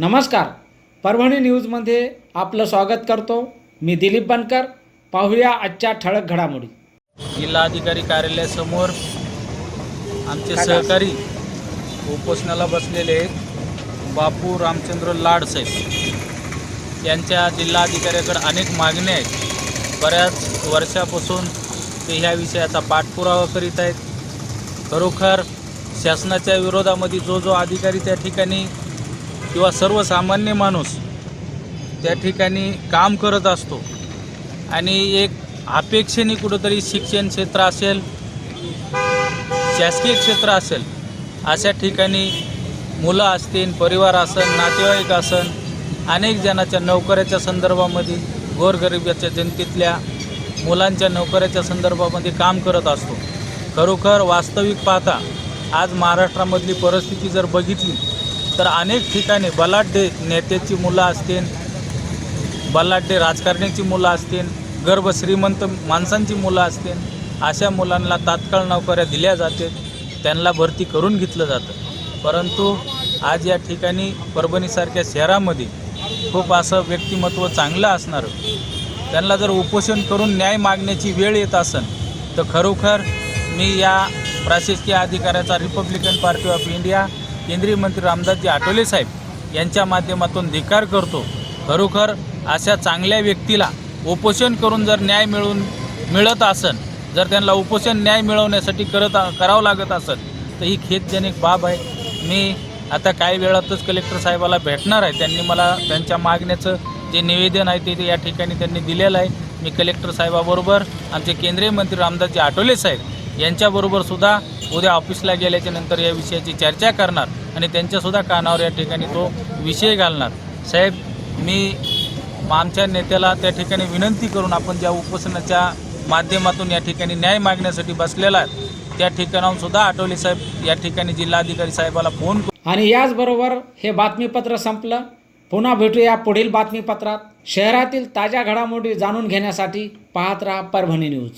नमस्कार. परभणी न्यूजमध्ये आपलं स्वागत करतो. मी दिलीप बनकर. पाहूया आजच्या ठळक घडामोडी. जिल्हाधिकारी कार्यालयासमोर आमचे सहकारी उपोषणाला बसलेले बापू रामचंद्र लाड साहेब. यांच्या जिल्हाधिकाऱ्याकडे अनेक मागण्या आहेत. बऱ्याच वर्षापासून ते ह्या विषयाचा पाठपुरावा करीत आहेत. खरोखर शासनाच्या विरोधामध्ये जो जो अधिकारी त्या ठिकाणी किंवा सर्वसामान्य माणूस त्या ठिकाणी काम करत असतो. आणि एक अपेक्षेने कुठंतरी शिक्षण क्षेत्र असेल शासकीय क्षेत्र असेल अशा ठिकाणी मुलं असतील परिवार असेल नातेवाईक असेल अनेक जणाच्या नोकऱ्याच्या संदर्भामध्ये गोरगरिबाच्या जनतेतल्या मुलांच्या नोकऱ्याच्या संदर्भामध्ये काम करत असतो. खरोखर वास्तविक पाहता आज महाराष्ट्रामधली परिस्थिती जर बघितली तर अनेक ठिकाणी बलाढ्य नेत्याची मुलं असतील बलाढ्य राजकारण्याची मुलं असतील गर्भ श्रीमंत माणसांची मुलं असतील अशा मुलांना तात्काळ नोकऱ्या दिल्या जाते त्यांना भरती करून घेतलं जातं. परंतु आज या ठिकाणी परभणीसारख्या शहरामध्ये खूप असं व्यक्तिमत्व चांगलं असणारं. त्यांना जर उपोषण करून न्याय मागण्याची वेळ येत असेल तर खरोखर मी या प्रशासकीय अधिकाऱ्याचा रिपब्लिकन पार्टी ऑफ इंडिया केंद्रीय मंत्री रामदासजी आठवले साहेब यांच्या माध्यमातून धिकार करतो. खरोखर अशा चांगल्या व्यक्तीला उपोषण करून जर न्याय मिळून मिळत असेल जर त्यांना उपोषण न्याय मिळवण्यासाठी करत करावं लागत असेल तर ही खेदजनक बाब आहे. मी आता काही वेळातच कलेक्टर साहेबाला भेटणार आहे. त्यांनी मला त्यांच्या मागण्याचं जे निवेदन आहे ते ते या ठिकाणी त्यांनी दिलेलं आहे. मी कलेक्टर साहेबाबरोबर आमचे केंद्रीय मंत्री रामदासजी आठवले साहेब यांच्याबरोबर सुद्धा उद्या ऑफिसला गेल्याच्यानंतर या विषयाची चर्चा करणार आणि त्यांच्यासुद्धा कानावर या ठिकाणी तो विषय घालणार. साहेब मी आमच्या नेत्याला त्या ठिकाणी विनंती करून आपण ज्या उपोषणाच्या माध्यमातून या ठिकाणी न्याय मागण्यासाठी बसलेला आहे त्या ठिकाणाहून सुद्धा आठवले साहेब या ठिकाणी जिल्हाधिकारी साहेबाला फोन आणि याचबरोबर हे बातमीपत्र संपलं. पुन्हा भेटूया पुढील बातमीपत्रात. शहरातील ताज्या घडामोडी जाणून घेण्यासाठी पाहत राहा परभणी न्यूज.